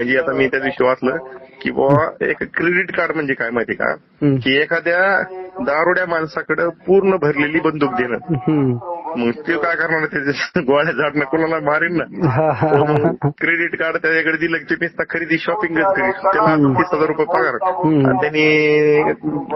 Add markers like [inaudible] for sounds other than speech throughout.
म्हणजे आता मी त्या दिवशी वाचलं की बुवा एक क्रेडिट कार्ड म्हणजे काय माहिती का. की एखाद्या दारुड्या माणसाकडे पूर्ण भरलेली बंदूक देणं. मग ते काय करणार त्याच्या गोळ्या झाडणं कोणाला मारीन ना क्रेडिट कार्ड त्याच्याकडे दिलं की ते नुसता खरेदी शॉपिंग करी त्याला. तीस हजार रुपये पगार. आणि त्यांनी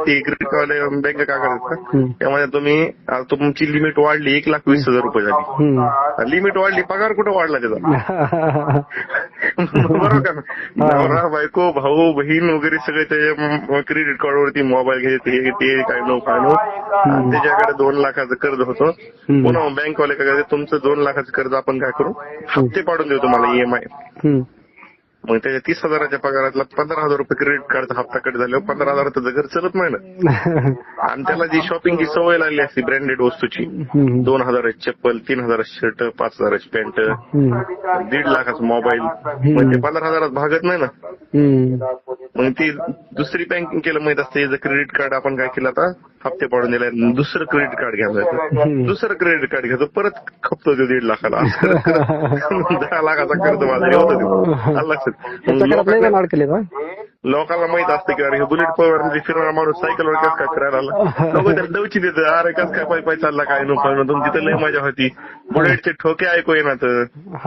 ते क्रेडिट वाले बँक काय करतात हम्म. त्यामध्ये तुम्ही तुमची लिमिट वाढली एक लाख वीस हजार रुपये झाली. लिमिट वाढली पगार कुठं वाढला त्याचा [laughs] बरोबर का नवरा बायको भाऊ बहीण वगैरे सगळे त्याच्या क्रेडिट कार्डवरती मोबाईल घेते ते काय नो काय नो त्याच्याकडे दोन लाखाचं कर्ज होतं. पुन्हा बँकवाले काय करते, तुमचं दोन लाखाचं कर्ज आपण काय करू हप्ते पाडून देऊ तुम्हाला ईएमआय. मग त्याच्या तीस हजाराच्या पगारातला पंधरा हजार रुपये क्रेडिट कार्डचा हप्ता कट झाल्यावर पंधरा हजार त्याचं घर चलत नाही ना [laughs] आणि त्याला जी शॉपिंगची सवय लागली असती ब्रँडेड वस्तूची. दोन हजाराची चप्पल तीन हजाराची शर्ट पाच हजाराची पॅन्ट. दीड लाखाचा मोबाईल म्हणजे पंधरा हजारात भागत नाही ना. मग ती दुसरी बँकिंग केलं माहीत असते क्रेडिट कार्ड आपण काय केलं आता हप्ते पाडून दिले दुसरं क्रेडिट कार्ड घ्यायचं. दुसरं क्रेडिट कार्ड घ्यायचं परत खपतो तो दीड लाखाला. [laughs] दहा लाखाचा कर्ज माझा होतं लक्षात. लोकांना माहीत असतं की अरे हे बुलेट पॉवर फिरणारा माणूस सायकलवर कस काय फिरायला आला? लोक त्याला दवची देत अरे कस काय पाय पाय चालला काय नको तुमची तर लय मजा होती. बुलेटचे ठोके ऐकू येणार [laughs]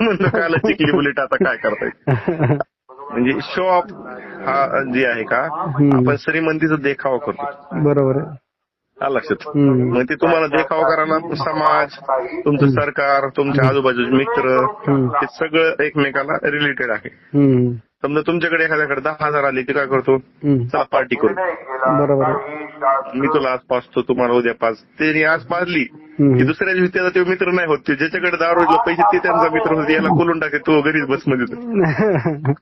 म्हणलं काल चिकली बुलेट आता काय करताय? [laughs] म्हणजे शो ऑफ हा जे आहे का. आपण श्रीमंतीचा देखावा करतो. बरोबर आहे. लक्षात. मग ते तुम्हाला देखावा करायला समाज तुमचं सरकार तुमच्या आजूबाजूचे मित्र. हे सगळं एकमेकाला रिलेटेड आहे. समजा तुमच्याकडे एखाद्याकडे दहा हजार आले ते काय करतो. चला पार्टी करू. बरोबर मी तुला आज पाचतो तुम्हाला उद्या पाच. त्यांनी आज पाजली. की दुसऱ्या दिवशी त्याचा ते मित्र नाही होत. ते ज्याच्याकडे दारू पैसे ते त्यांचा मित्र होते. याला खोलून टाके तो घरीच बसमध्ये [laughs]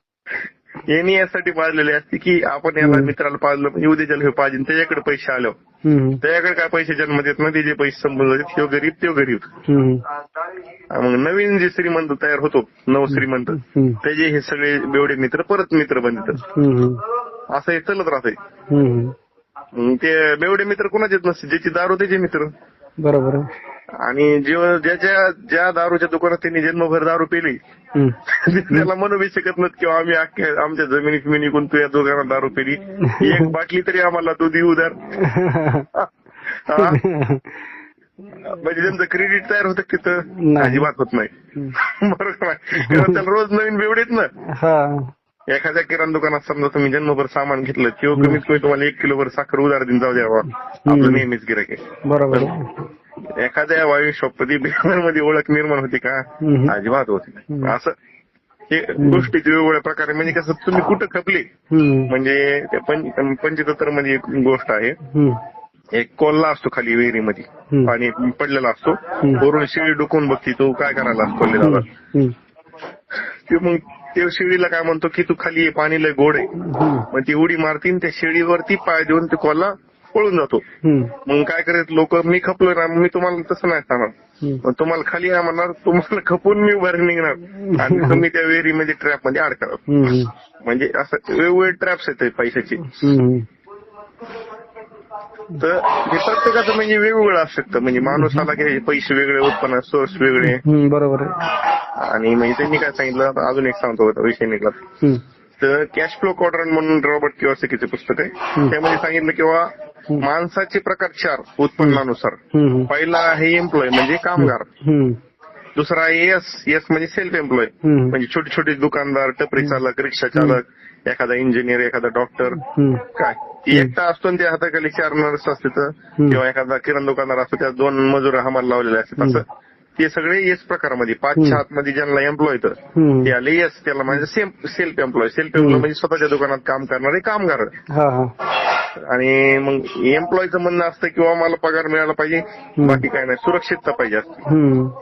यांनी यासाठी पाजलेले असते की आपण याला मित्राला पाजलं म्हणजे उद्याच्याला हे पाहिजे त्याच्याकडे पैसे आलो. त्याच्याकडे काय पैसे जन्म देत नाही त्याचे पैसे संपून जातात तो गरीब तो गरीब. मग नवीन जे श्रीमंत तयार होतो नव श्रीमंत. त्याचे हे सगळे बेवडे मित्र परत मित्र बनतात हम्म. असं हे चालत. मग ते बेवडे मित्र कोणाचेच नसते ज्याची दारू त्याचे मित्र बरोबर आणि जेव्हा ज्याच्या ज्या दारूच्या दुकानात त्यांनी जन्मभर दारू पिली. त्याला म्हणू बी शकत नाही किंवा आम्ही अख्ख्या आमच्या जमिनीत मी निघून तू या दुकानात दारू पिली. एक [laughs] बाटली तरी आम्हाला तू देऊ दर हा? म्हणजे त्यांचं क्रेडिट तयार होतं तिथं. अजिबात होत नाही. बरोबर कारण त्याला रोज नवीन बेवडेत ना. हा. एखाद्या किराणा दुकानात समजा तुम्ही जन्मभर सामान घेतलं किंवा कमीत कमी तुम्हाला एक किलोभर साखर उधार दिन जाऊ द्यावा आपलं नेहमीच गिरायक आहे. बरोबर एखाद्या वायू शॉपमध्ये मध्ये ओळख निर्माण होती का. अजिबात होती असं हे गोष्टीचे वेगवेगळ्या प्रकारे म्हणजे कसं तुम्ही कुठं खपले. म्हणजे ते पंच पंचतंत्रमध्ये एक गोष्ट आहे. एक कोल्हा असतो खाली विहिरीमध्ये. पाणी पडलेला असतो. वरून शिळी डुकून बघती तो काय करायला हम्म. ते मग ते शिळीला काय म्हणतो की तू खाली पाणी लय गोड आहे. मग ती उडी मारती आणि त्या शिडीवरती पाय देऊन ते कोल्हा पळून जातो. मग काय करत लोक मी खपलोय ना मी तुम्हाला तसं नाही सांगणार. तुम्हाला खाली आहे म्हणणार तुम्हाला खपून मी उभार निघणार. आणि तुम्ही त्या विहिरीमध्ये ट्रॅपमध्ये अडकणार. म्हणजे असं वेगवेगळे ट्रॅप्स आहेत पैशाचे. तर हे प्रत्येकाचं म्हणजे वेगवेगळं असू शकतं. म्हणजे माणूस आला की पैसे वेगळे उत्पन्न सोर्स वेगळे. बरोबर आहे. आणि म्हणजे त्यांनी काय सांगितलं? अजून एक सांगतो विषय निघाला. तर कॅश फ्लो क्वाड्रंट म्हणून रॉबर्ट किवासकीचे पुस्तक आहे. त्यामध्ये सांगितलं किंवा माणसाचे प्रकार चार उत्पन्नानुसार. पहिला आहे एम्प्लॉय म्हणजे कामगार. दुसरा एस एस म्हणजे सेल्फ एम्प्लॉय. म्हणजे छोटे छोटे दुकानदार टपरी चालक रिक्षा चालक एखादा इंजिनियर एखादा डॉक्टर. काय? एकटा असतो त्या हाताखाली चार नर्स असते किंवा एखादा किराणा दुकानदार असतो त्या दोन मजूर हमाल लावलेले असतात. असं. ते सगळे येस प्रकारामध्ये. पाचच्या आतमध्ये ज्यांना एम्प्लॉय. ते आले येस त्याला म्हणजे same self employ self employ म्हणजे स्वतःच्या दुकानात काम करणारे कामगार. हा हा. आणि मग एम्प्लॉयचं म्हणणं असतं किंवा मला पगार मिळाला पाहिजे बाकी काय नाही सुरक्षितता पाहिजे असते.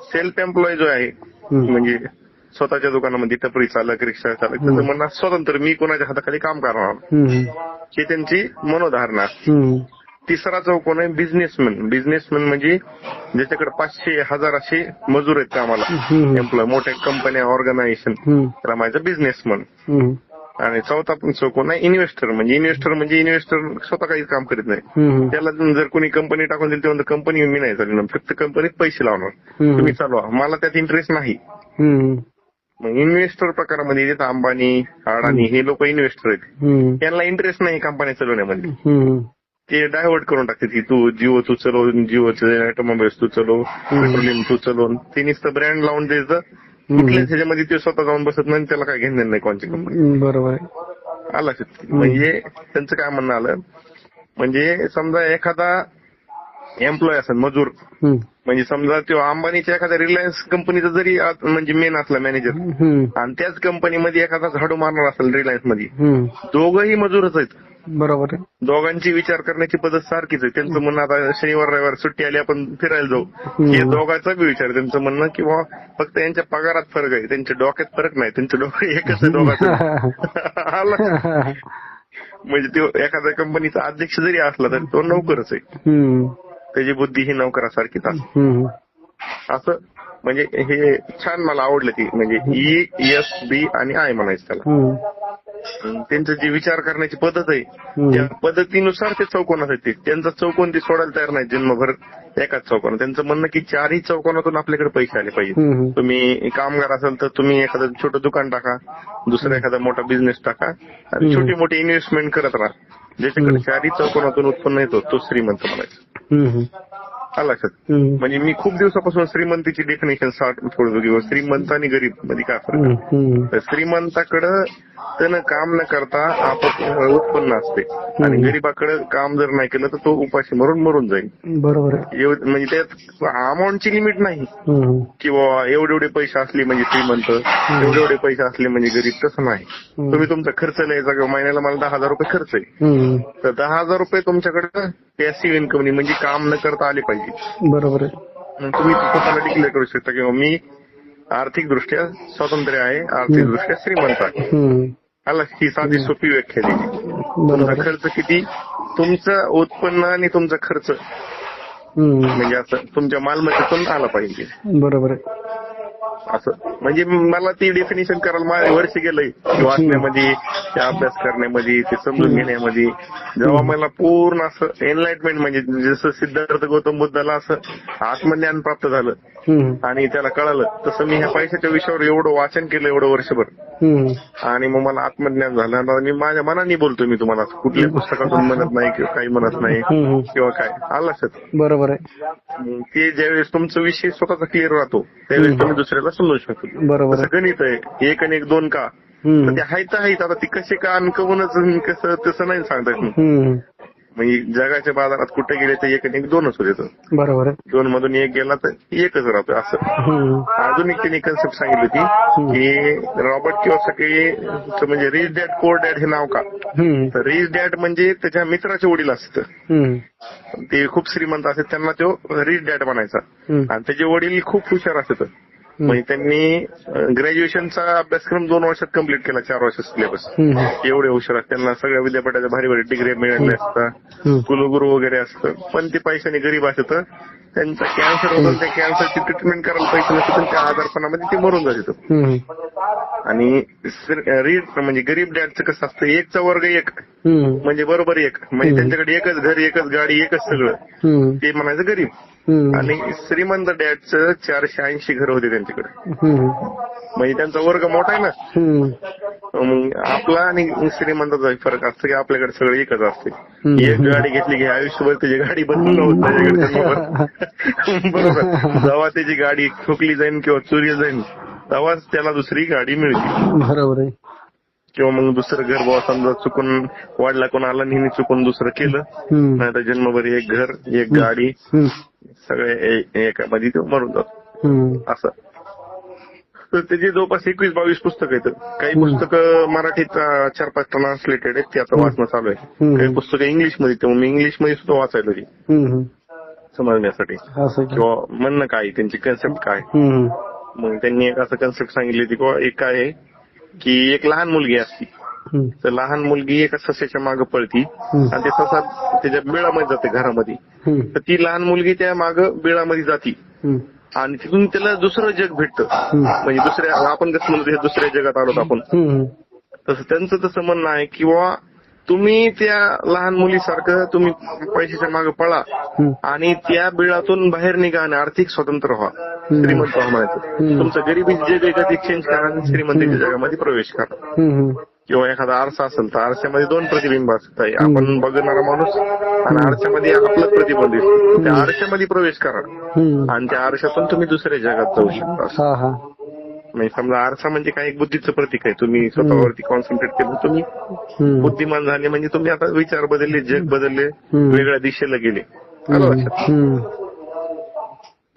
सेल्फ एम्प्लॉय जो आहे. म्हणजे स्वतःच्या दुकानामध्ये टपरी चालक रिक्षा चालक त्याचं म्हणणं स्वतंत्र मी कोणाच्या हाताखाली काम करणार. ही त्यांची मनोधारणा असते. तिसरा चौकोन आहे बिझनेसमॅन बिझनेसमॅन म्हणजे ज्याच्याकडे पाचशे हजार असे मजूर आहेत कामाला. एम्प्लॉय मोठ्या कंपन्या ऑर्गनायझेशन. त्याला माझं बिझनेसमॅन. आणि चौथा पण चौकोन आहे इन्व्हेस्टर म्हणजे इन्व्हेस्टर म्हणजे इन्व्हेस्टर स्वतः काही काम करीत नाही. त्याला जर कोणी कंपनी टाकून दिली तेव्हा कंपनी मी नाही चालणार फक्त कंपनीत पैसे लावणार. तुम्ही चालवा मला त्यात इंटरेस्ट नाही. मग इन्व्हेस्टर प्रकारामध्ये येतात अंबानी अडाणी हे लोक इन्व्हेस्टर आहेत. त्यांना इंटरेस्ट नाही कंपन्या चालवण्यामध्ये. ते डायव्हर्ट करून टाकते की तू जिओ तू चलव जिओचे ऑटोमोबाईल्स तू चलव पेट्रोलियम तू चलव. ते नुसतं ब्रँड लावून द्यायचं कुठल्याच ह्याच्यामध्ये ते स्वतः जाऊन बसत नाही त्याला काय घेणं नाही कोणची कंपनी. बरोबर आला. म्हणजे त्यांचं काय म्हणणं आलं? म्हणजे समजा एखादा एम्प्लॉय असेल मजूर. म्हणजे समजा तो अंबानीच्या एखाद्या रिलायन्स कंपनीचा जरी म्हणजे मेन असला मॅनेजर. आणि त्याच कंपनीमध्ये एखादा झाडू मारणार असेल रिलायन्समध्ये. दोघंही मजूरच आहेत. बरोबर आहे. दोघांची विचार करण्याची पद्धत सारखीच आहे. त्यांचं म्हणणं आता शनिवार रविवार सुट्टी आली आपण फिरायला जाऊ. हे. दोघांचा बी विचार. त्यांचं म्हणणं किंवा फक्त यांच्या पगारात फरक आहे. त्यांच्या डोक्यात फरक नाही. त्यांचं डोकं [laughs] एकच आहे दोघांचं. [laughs] आलं? म्हणजे तो एखाद्या कंपनीचा अध्यक्ष जरी असला तरी तो नोकरच आहे. त्याची बुद्धी ही नोकरासारखीच असते. असं म्हणजे हे छान मला आवडलं ती. म्हणजे ई एस बी आणि आय म्हणायचं त्याला. त्यांचं जी विचार करण्याची पद्धत आहे. त्या पद्धतीनुसार ते चौकोनात ते. त्यांचा चौकोन ते सोडायला तयार नाही जन्मभर एकाच चौकोन त्यांचं म्हणणं की चारही चौकोनातून आपल्याकडे पैसे आले पाहिजे. तुम्ही कामगार असाल तर तुम्ही एखादं छोटं दुकान टाका दुसरा एखादा मोठा बिझनेस टाका आणि. छोटी मोठी इन्व्हेस्टमेंट करत राहा. ज्याच्याकडे चारही चौकोनातून उत्पन्न येतो तो श्रीमंत म्हणायचं. म्हणजे मी खूप दिवसापासून श्रीमंतीची डेफिनेशन स्टार्ट करतो किंवा श्रीमंत आणि गरीबमध्ये काय फरक श्रीमंताकडं त्यानं काम न करता उत्पन्न असते. आणि गरीबाकडे काम जर नाही केलं तर तो उपाशी मरून मरून जाईल. बरोबर म्हणजे त्यात अमाऊंटची लिमिट नाही. किंवा एवढे एवढे पैसे असले म्हणजे श्रीमंत एवढे एवढे पैसे असले म्हणजे गरीब तसं नाही. तुम्ही तुमचा खर्च लिहायचा किंवा महिन्याला मला दहा हजार रुपये खर्च आहे. तर दहा हजार रुपये तुमच्याकडे पॅसिव्ह इन्कम म्हणजे काम न करता आले पाहिजे. बरोबर आहे. तुम्ही स्वतःला डिक्लेअर करू शकता किंवा मी आर्थिक दृष्ट्या स्वतंत्र आहे आर्थिक दृष्ट्या श्रीमंत आहे. हम्म. आला ही साधी सोपी व्याख्या दिली बरोबर. तुमचा आहे खर्च किती? तुमचं उत्पन्न आणि तुमचा खर्च. हम्म. म्हणजे असं तुमच्या मालमत्तेतून आला पाहिजे. बरोबर आहे. असं. म्हणजे मला ती डेफिनेशन करायला माझे वर्ष गेलंय. वाचण्यामध्ये अभ्यास करण्यामध्ये ते समजून घेण्यामध्ये. जेव्हा मला पूर्ण असं एनलाइटमेंट म्हणजे जसं सिद्धार्थ गौतम बुद्धाला असं आत्मज्ञान प्राप्त झालं. आणि त्याला कळालं तसं मी ह्या पैशाच्या विषयावर एवढं वाचन केलं एवढं वर्षभर. आणि मग मला आत्मज्ञान झालं. मी माझ्या मनाने बोलतो मी तुम्हाला कुठल्या पुस्तकातून म्हणत नाही किंवा काही म्हणत नाही. किंवा काय. आलं लक्षात बरोबर आहे. ते ज्यावेळेस तुमचा विषय स्वतःचा क्लिअर राहतो त्यावेळेस तुम्ही दुसऱ्याला समजू शकतो बरोबर आहे. गणित आहे एक आणि एक दोन का? तर हम्म. ते आहेत आहेत आता ती कसे का अनकवूनच कसं तसं नाही सांगता येत हम्म. म्हणजे जगाच्या बाजारात कुठे गेले तर एक आणि एक दोनच होते बरोबर आहे. दोन मधून एक गेला तर एकच राहतो असं. हम्म. अजून एक त्यांनी कन्सेप्ट सांगितली होती की रॉबर्ट किओसाकी म्हणजे रिच डॅड कोर डॅड हे नाव का? हम्म. तर रिच डॅड म्हणजे त्याच्या मित्राचे वडील असतं. हम्म. ते खूप श्रीमंत असतात. त्यांना तो रिच डॅड बनायचा हम्म. आणि त्याचे वडील खूप हुशार असतात. म्हणजे त्यांनी ग्रॅज्युएशनचा अभ्यासक्रम दोन वर्षात कंप्लीट केला चार वर्ष सिलेबस. एवढे हुशार त्यांना सगळ्या विद्यापीठाच्या भारी भारी डिग्री मिळाल्या असतात. कुलगुरू वगैरे असतं पण ते पैशाने गरीब असत त्यांचा कॅन्सर होतं त्या कॅन्सरची ट्रीटमेंट करायला पैसे नसतात आणि त्या आजारपणामध्ये ते मरून जातात हम्म. आणि रीड म्हणजे गरीब डॅडचं कसं असतं एकचा वर्ग एक. म्हणजे बरोबर एक म्हणजे त्यांच्याकडे एकच घर एकच गाडी एकच सगळं. ते म्हणायचं गरीब. आणि श्रीमंत डॅडचं चारशे ऐंशी घर होते त्यांच्याकडे. म्हणजे त्यांचा वर्ग मोठा आहे ना. मग आपला आणि श्रीमंताचा फरक असतो की आपल्याकडे सगळं एकच असते. एक गाडी घेतली की आयुष्यभर त्याची गाडी बंद होत त्याच्याकडे. बरोबर जेव्हा त्याची गाडी ठोकली जाईल किंवा चोरी जाईल तेव्हाच त्याला दुसरी गाडी मिळते बरोबर आहे किंवा मग दुसरं घर बाबा समजा चुकून वाढला कोण आला नेहमी चुकून दुसरं केलं. नाही तर जन्मभर एक घर एक गाडी. सगळे एकामध्ये तो मरून जातो. असं तर त्याची जवळपास एकवीस बावीस पुस्तकं आहेत काही पुस्तकं मराठीत चार पाच ट्रान्सलेटेड आहेत ते आता वाचणं चालू आहे. काही पुस्तकं इंग्लिशमध्ये तेव्हा मी इंग्लिशमध्ये सुद्धा वाचायला ती हम्म. समजण्यासाठी किंवा म्हणणं काय त्यांची कन्सेप्ट काय. मग त्यांनी एक असं कन्सेप्ट सांगितली होती किंवा एक काय आहे की एक लहान मुलगी असती. तर लहान मुलगी एका सस्याच्या मागे पळती. आणि ते ससा त्याच्या बिळामध्ये जाते घरामध्ये. तर ती लहान मुलगी त्या माग बिळामध्ये जाती. आणि तिथून त्याला दुसरं जग भेटतं म्हणजे दुसऱ्या आपण कसं म्हणतो हे दुसऱ्या जगात आलो आपण. तसं त्यांचं तसं म्हणणं आहे किंवा तुम्ही त्या लहान मुलीसारखं तुम्ही पैशाच्या मागे पळा. आणि त्या बिळातून बाहेर निघा आणि आर्थिक स्वतंत्र व्हा श्रीमंत व्हा म्हणायचं. तुमचं गरिबी जग एखादी चेंज करा आणि श्रीमंतीच्या जगामध्ये प्रवेश करा. किंवा एखादा आरसा असेल तर आरशामध्ये दोन प्रतिबिंब असतात आपण बघणारा माणूस आणि आरशामध्ये आपलं प्रतिबिंब दिसतं. त्या आरशामध्ये प्रवेश करा. आणि त्या आरशातून तुम्ही दुसऱ्या जगात जाऊ शकता म्हणजे समजा आरसा म्हणजे काय? एक बुद्धीचं प्रतीक आहे. तुम्ही स्वतःवरती कॉन्सन्ट्रेट केलं तुम्ही. बुद्धिमान झाले. म्हणजे तुम्ही आता विचार बदलले जग बदलले. वेगळ्या दिशेला गेले.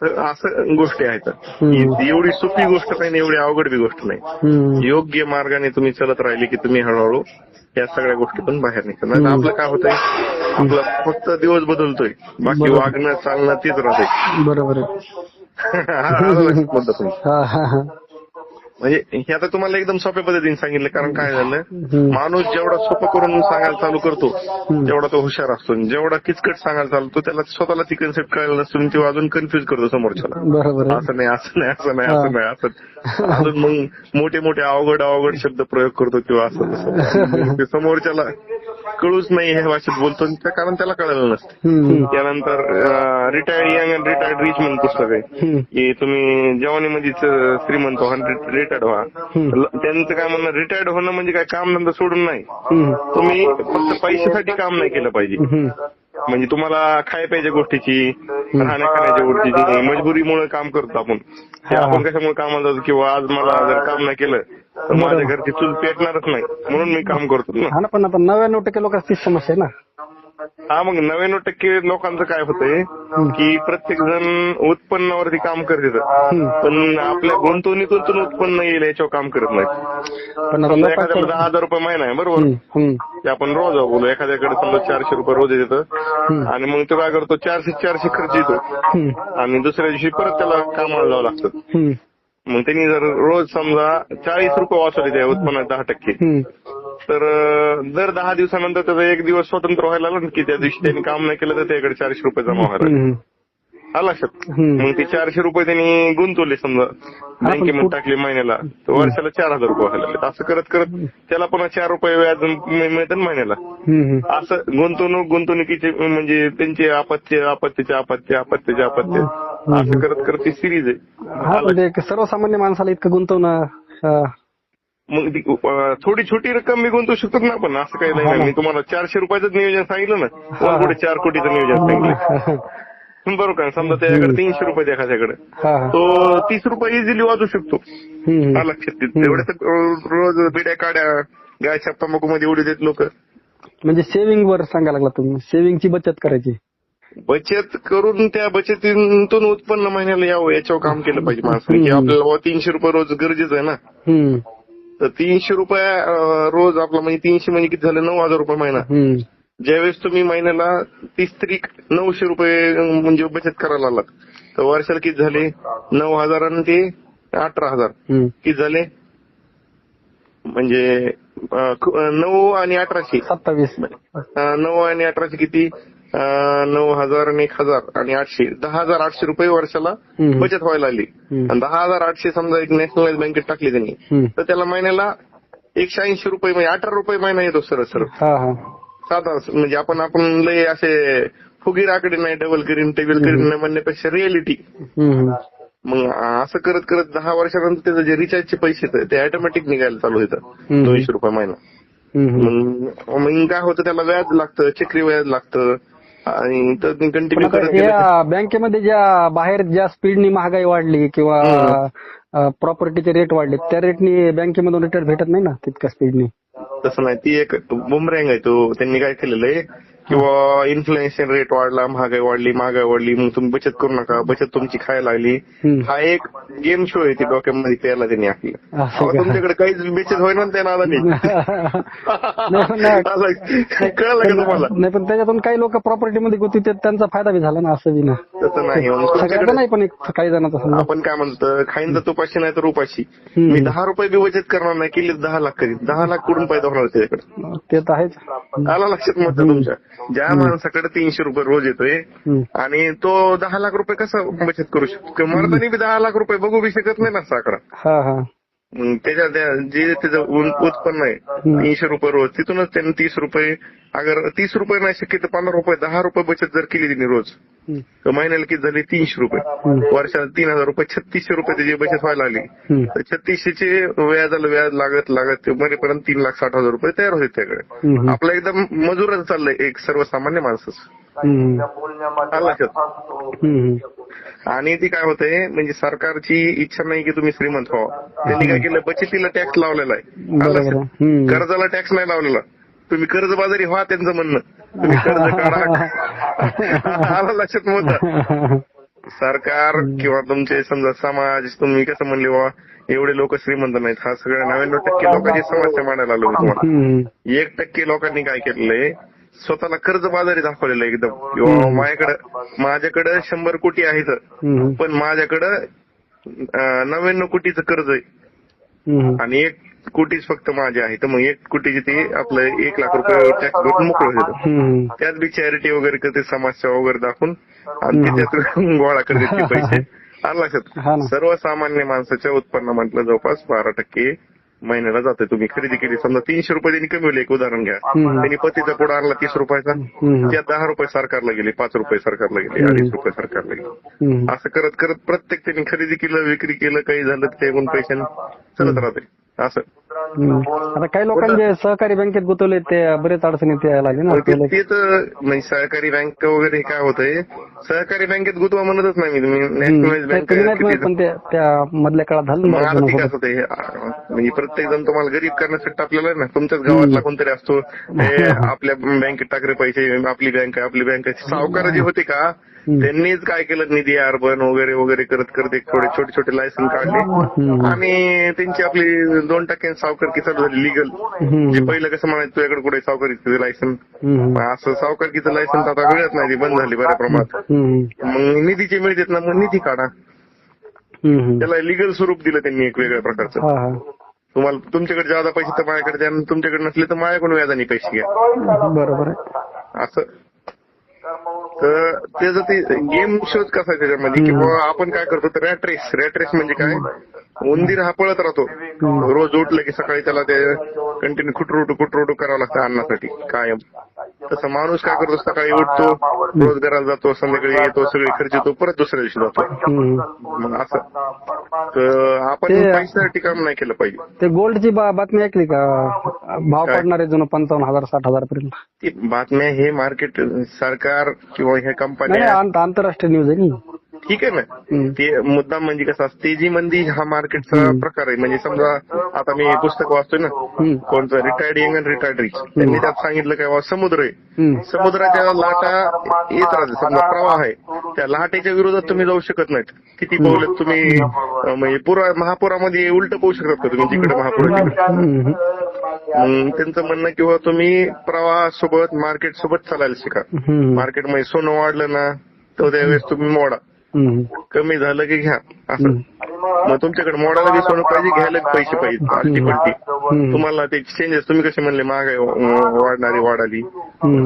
तर असं गोष्टी आहेत. एवढी सोपी गोष्ट नाही एवढी अवघड बी गोष्ट नाही. योग्य मार्गाने तुम्ही चलत राहिले की तुम्ही हळूहळू या सगळ्या गोष्टीतून बाहेर निघता नाही तर आपलं काय होतंय? आपलं फक्त दिवस बदलतोय. बाकी. वागणं चालणं तेच राहते बरोबर [laughs] म्हणजे हे आता तुम्हाला एकदम सोप्या पद्धतीने सांगितलं कारण काय झालं. माणूस जेवढा सोपं करून सांगायला चालू करतो. तेवढा तो हुशार असतो. जेवढा किचकट सांगायला चालतो त्याला स्वतःला ती कन्सेप्ट कळायला नसतो आणि तो अजून कन्फ्युज करतो समोरच्याला. असं नाही असं नाही असं नाही असं नाही असं. अजून मग मोठे मोठे अवघड अवघड शब्द प्रयोग करतो किंवा असं तसं. [laughs] समोरच्याला कळूच नाही ह्या भाषेत बोलतो त्या कारण त्याला कळायला नसतं. त्यानंतर retired young and retired rich म्हणून पुस्तक आहे. की तुम्ही जवानीमध्येच श्रीमंत व्हा रिटायर्ड व्हा त्यांचं काय म्हणणं रिटायर्ड होणं म्हणजे काय काम धंदा सोडून नाही. तुम्ही फक्त पैशासाठी काम नाही केलं पाहिजे. म्हणजे तुम्हाला खाय प्यायच्या गोष्टीची राहण्या खाण्याच्या गोष्टीची मजबुरीमुळे काम करतो आपण. आपण कशामुळे कामाला जातो किंवा आज मला जर काम नाही केलं तर माझ्या घरची चूल पेटणारच नाही म्हणून मी काम करतो ना हा ना पण आता नव्याण्णव टक्के लोकांची तीच समस्या आहे ना हा मग नव्याण्णव टक्के लोकांचं काय होतंय की प्रत्येक जण उत्पन्नावरती काम करते. पण आपल्या गुंतवणुकीतून उत्पन्न येईल याच्यावर काम करत नाही पण आता एखाद्याला लोकांचं दहा हजार रुपये महिना आहे बरोबर हम्म. हम्म. ते आपण रोज बोलू एखाद्याकडे समजा चारशे रुपये रोज येतं. आणि मग तो काय करतो चारशे चारशे खर्च येतो हम्म. आणि दुसऱ्या दिवशी परत त्याला कामाला जावं लागतं हम्म. मग त्यांनी जर रोज समजा चाळीस रुपये वाचवले त्या उत्पन्नात दहा टक्के. तर दर दहा दिवसानंतर त्याचा एक दिवस स्वतंत्र व्हायला लागला ना की त्या दिवशी त्यांनी काम नाही केलं तर त्याकडे चारशे रुपये जमा व्हायला. आलं लक्षात. मग ते चारशे रुपये त्यांनी गुंतवले समजा बँकेमध्ये टाकले महिन्याला तर वर्षाला चार हजार रुपये व्हायला लागले. असं करत करत त्याला पुन्हा चार रुपये व्याज मिळतं महिन्याला. असं गुंतवणूक गुंतवणुकीचे म्हणजे त्यांचे अपत्य अपत्याचे अपत्य अपत्याचे अपत्य असं करत करत ती सिरीज हा आहे पण ते सर्वसामान्य माणसाला इतकं गुंतवणं हा. मग ती, अं, थोडी छोटी रक्कम मी गुंतवू शकतो ना आपण? असं काही नाही मी तुम्हाला चारशे रुपयाचं नियोजन सांगितलं ना. वर पुढे चार कोटीचं नियोजन सांगितलं. बरोबर का समजा त्याच्याकडे तीनशे रुपये द्या एखाद्याकडे. हा हा. तो तीस रुपये इझिली वाजू शकतो. हम्म. हा लक्षात रोज रोज बिड्या काड्या गायच्या तंबाखू मध्ये एवढे देत लोक. म्हणजे सेव्हिंग वर सांगायला लागला तुम्ही. सेव्हिंगची बचत करायची. बचत करून त्या बचतीतून उत्पन्न महिन्याला यावं याच्यावर काम केलं पाहिजे माणसाने. की आपल्याला तीनशे रुपये रोज गरजेचं आहे ना. तर तीनशे रुपये रोज आपला म्हणजे तीनशे म्हणजे किती झाले? नऊ हजार रुपये महिना. ज्यावेळेस तुम्ही महिन्याला तीस त्रिक नऊशे रुपये म्हणजे बचत करायला लागलात. तर वर्षाला किती झाले? नऊ हजार आणि ते अठरा हजार. किती झाले? म्हणजे नऊ आणि अठराशे. सत्तावीस. नऊ आणि अठराशे किती? नऊ हजार आणि एक हजार आणि आठशे दहा हजार आठशे रुपये वर्षाला. बचत व्हायला लागली हम्म. आणि दहा हजार आठशे समजा एक नॅशनलाइज बँकेत टाकली त्यांनी. तर त्याला महिन्याला एकशे ऐंशी रुपये म्हणजे अठरा रुपये महिना येतो हा हा साधा म्हणजे आपण आपण लय असे फुगीर आकडे नाही डबल करीन टेबल करीन नाही म्हणण्यापेक्षा रिअलिटी. मग असं करत करत दहा वर्षानंतर त्याचे जे रिचार्जचे पैसे ते ऑटोमॅटिक निघायला चालू होतं. दोनशे रुपये महिना मग काय होतं त्याला व्याज लागतं चक्री व्याज लागतं आणि तर पण कंटिन्यू करत गेलं या बँकेमध्ये ज्या बाहेर ज्या स्पीडनी महागाई वाढली किंवा प्रॉपर्टीचे रेट वाढले त्या रेटनी बँकेमधून रिटर्न भेटत नाही ना तितक्या स्पीडनी तसं नाही ती एक बुमरँग आहे तो. त्यांनी काय केलेलं आहे किंवा इन्फ्लेशन रेट वाढला महागाई वाढली महागाई वाढली मग तुम्ही बचत करू नका बचत तुमची खायला लागली. हा एक गेम शो आहे ती डोक्यामध्ये प्यायला त्यांनी का? तुमच्याकडे काहीच बचत होईना ना त्या [laughs] कळलं का तुम्हाला? नाही पण त्याच्यातून काही लोक प्रॉपर्टीमध्ये गुंतवतात त्यांचा फायदा बी झाला ना असं बी ना. तसं नाही. सगळ्यांचा तुमच्याकडे नाही पण एक काही जणांचा समजा आपण काय म्हणतो खाईन तर तुपाशी नाही तर उपाशी. मी दहा रुपये बी बचत करणार नाही केली दहा लाख करीन. दहा लाख कुठून पैदा होणार त्याच्याकडे? ते तर आहेच. आला लक्षात मत तुमच्या. ज्या माणसाकडे तीनशे रुपये रोज येतोय. आणि तो दहा लाख रुपये कसा बचत करू शकतो? किंवा मर्दानी बी दहा लाख रुपये बघू बी शकत नाही ना साकडा हा हा. त्याच्या त्या- जे त्याचं उत्पन्न आहे तीनशे रुपये रोज तिथूनच त्यांनी तीस रुपये अगर तीस रुपये नाही शक्य तर पंधरा रुपये दहा रुपये बचत जर केली त्यांनी रोज. तर महिन्याला किती झाले तीनशे रुपये वर्षाला तीन हजार रुपये छत्तीसशे रुपये त्याची बचत व्हायला हम्म. तर छत्तीसशेचे व्याजाला व्याज लागत लागत ते मरेपर्यंत तीन लाख साठ हजार रुपये तयार होते त्याकडे. आपलं एकदम मजूरच चाललंय एक सर्वसामान्य माणसच. आलं लक्षात हम्म. आणि ती काय होतंय म्हणजे सरकारची इच्छा नाही की तुम्ही श्रीमंत व्हावं त्यांनी काय केलं बचतीला टॅक्स लावलेला आहे? आहे. कर्जाला टॅक्स नाही लावलेला. तुम्ही कर्जबाजारी व्हा त्यांचं म्हणणं. तुम्ही कर्ज [laughs] काढा. आलं लक्षात मुद्दा सरकार किंवा तुमचे समजा समाज तुम्ही कसं म्हणले बा एवढे लोक श्रीमंत नाहीत. हा सगळ्या नव्याण्णव टक्के लोकांची समस्या मांडायला आलो तुम्हाला. एक टक्के लोकांनी काय केलेलंय स्वतःला कर्ज बाजारी दाखवलेलं आहे एकदम. माझ्याकडे माझ्याकडे शंभर कोटी आहेत. पण माझ्याकडं नव्याण्णव कोटीचं कर्ज आहे. आणि एक कोटीच फक्त माझे आहे. तर मग एक कोटीचे ते आपलं एक लाख रुपये टॅक्स भरून मोकळं होतं. त्यात बी चॅरिटी वगैरे करते समाजसेवा वगैरे दाखवून. आणि ते त्यातून [laughs] गोळा करते पैसे. [laughs] आलं लक्षात. सर्वसामान्य माणसाच्या उत्पन्नामधलं जवळपास बारा टक्के महिन्याला जाते तुम्ही खरेदी केली समजा तीनशे रुपये त्यांनी कमवले एक उदाहरण घ्या. त्यांनी पतीचा पुढा आणला तीस रुपयाचा. त्यात दहा रुपये सरकारला गेले पाच रुपये सरकारला गेले. अडीच रुपये सरकारला गेले. असं करत करत प्रत्येक त्यांनी खरेदी केलं विक्री केलं काही झालं ते एकूण पैशाने चालत राहते असं. आता काही लोकांनी जे सहकारी बँकेत गुंतवले ते बरेच अडचणी ते यायला लागले ना ते आपल्याला. ते तर म्हणजे सहकारी बँक वगैरे काय होतंय? सहकारी बँकेत गुंतवा म्हणतच नाही मी. तुम्ही पण त्या मधल्या काळात झालं म्हणजे प्रत्येक जण तुम्हाला गरीब करण्यासाठी टाकलेलं आहे ना. तुमच्याच गावातला कोणतरी असतो [laughs] आपल्या बँकेत टाकले पैसे आपली बँक आहे आपली बँक आहे. सावकार जे होते का त्यांनीच काय केलं निधी अर्बन वगैरे वगैरे करत करत एक थोडे छोटे छोटे लायसन काढले. आणि त्यांची आपली दोन टक्क्यांनी सावकारकी चालू झाली लिगल. जे पहिलं कसं म्हणायचं तुझ्याकडे कुठे सावकारीचं लायसन. असं सावकारकीचं लायसन आता मिळत नाही ती बंद झाली बऱ्या प्रमाणात. मग निधीचे मिळतात ना मग निधी काढा. त्याला लिगल स्वरूप दिलं त्यांनी एक वेगळ्या प्रकारचं. तुम्हाला तुमच्याकडे ज्यादा पैसे तर माझ्याकडे द्या तुमच्याकडे नसले तर माझ्याकडून व्याजाने पैसे घ्या. बरोबर असं. तर त्याचं ते गेम शोध कसा आहे त्याच्यामध्ये? की बुवा आपण काय करतो तर रॅट रेस रॅट रेस म्हणजे काय? उंदीर हा पळत राहतो. रोज उठलं की सकाळी त्याला ते कंटिन्यू खुटरुटू खुटरुटू करावं लागतं अन्नासाठी कायम. तसं माणूस काय करतो सकाळी उठतो रोज घराला जातो संध्याकाळी येतो सगळे खर्च येतो परत दुसऱ्या दिवशी जातो. असं. तर आपण पैशासाठी काम नाही केलं पाहिजे. ते गोल्डची बातमी ऐकली का? भाव? पडणार आहे जुनं पंचावन्न हजार साठ हजार पर्यंत. ती बातम्या हे मार्केट सरकार किंवा ह्या नाही कंपन्या आंतरराष्ट्रीय न्यूज आहे नी ठीक आहे ना. ते मुद्दा म्हणजे कसं असतं तेजी मंदी हा मार्केटचा प्रकार आहे म्हणजे समजा आता मी पुस्तक वाचतोय ना. कोणतं? Retired young and retired rich त्यांनी त्यात सांगितलं काय समुद्र आहे. समुद्राच्या लाटा येत राहते समजा प्रवाह आहे. त्या लाटेच्या विरोधात तुम्ही जाऊ शकत नाहीत. किती पावलं तुम्ही म्हणजे पुरा महापुरामध्ये उलट पाहू शकतात का तुम्ही जिकडे महापूर त्यांचं म्हणणं किंवा तुम्ही प्रवाहासोबत मार्केट सोबत चालायला शिका. मार्केटमध्ये सोनं वाढलं ना तर त्यावेळेस तुम्ही मोडा. कमी झालं की घ्या असं. मग तुमच्याकडे मोडायला बी सोनं पाहिजे घ्यायला पैसे पाहिजे आलटी पलटी. तुम्हाला ते चेंजेस तुम्ही कसे म्हणले महागाई वाढणारी वाढाली.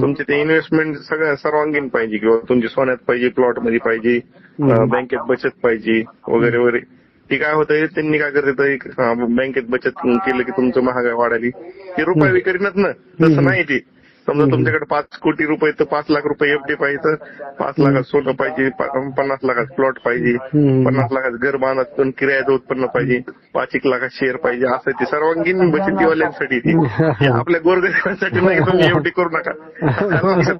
तुमचे ते इन्व्हेस्टमेंट सगळ्या सर्वांगीण पाहिजे किंवा तुमची सोन्यात पाहिजे प्लॉटमध्ये पाहिजे बँकेत बचत पाहिजे वगैरे वगैरे. ती काय होतंय त्यांनी काय करतात बँकेत बचत केलं की तुमचं महागाई वाढाली. ते रुपये बी करीनात ना तसं नाही ते. समजा तुमच्याकडे पाच कोटी रुपये तर पाच लाख रुपये एफडी पाहिजे पाच लाखात सोनं पाहिजे पन्नास लाखात प्लॉट पाहिजे. पन्नास लाखात घर बांधून किरायाचं उत्पन्न पाहिजे पाच एक लाखात शेअर पाहिजे असं ते सर्वांगीण [laughs] बचतीवाल्यांसाठी ती. आपल्या गोरगरिबांसाठी नाही तुम्ही एवढी करू नका. [laughs]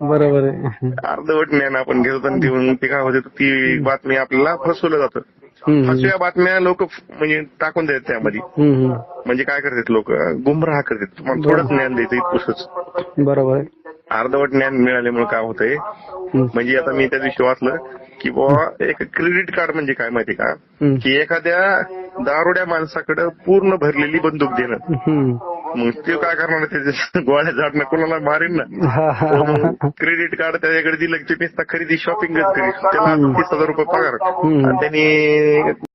बरोबर आहे. अर्धवट ज्ञान आपण घेतो आणि देऊन ते काय होते ती बातमी आपल्याला फसवलं जातं. फसव्या बातम्या लोक म्हणजे टाकून देतात त्यामध्ये. म्हणजे काय करतात लोक? गुमराह करतात. थोडंच ज्ञान द्यायचं इतपुसच बरोबर. अर्धवट ज्ञान मिळाल्यामुळे काय होतंय. म्हणजे आता मी त्या दिवशी वाचलं की बुवा एक क्रेडिट कार्ड म्हणजे काय माहिती का. की एखाद्या दारुड्या माणसाकडे पूर्ण भरलेली बंदूक देणं. मग ते काय करणार त्याच्या गोळ्या झाडणं कोणाला मारेन ना. [laughs] क्रेडिट कार्ड त्याच्याकडे दिलं की नुसता खरेदी शॉपिंगच करी त्याला तीस हजार रुपये पगार. आणि त्यांनी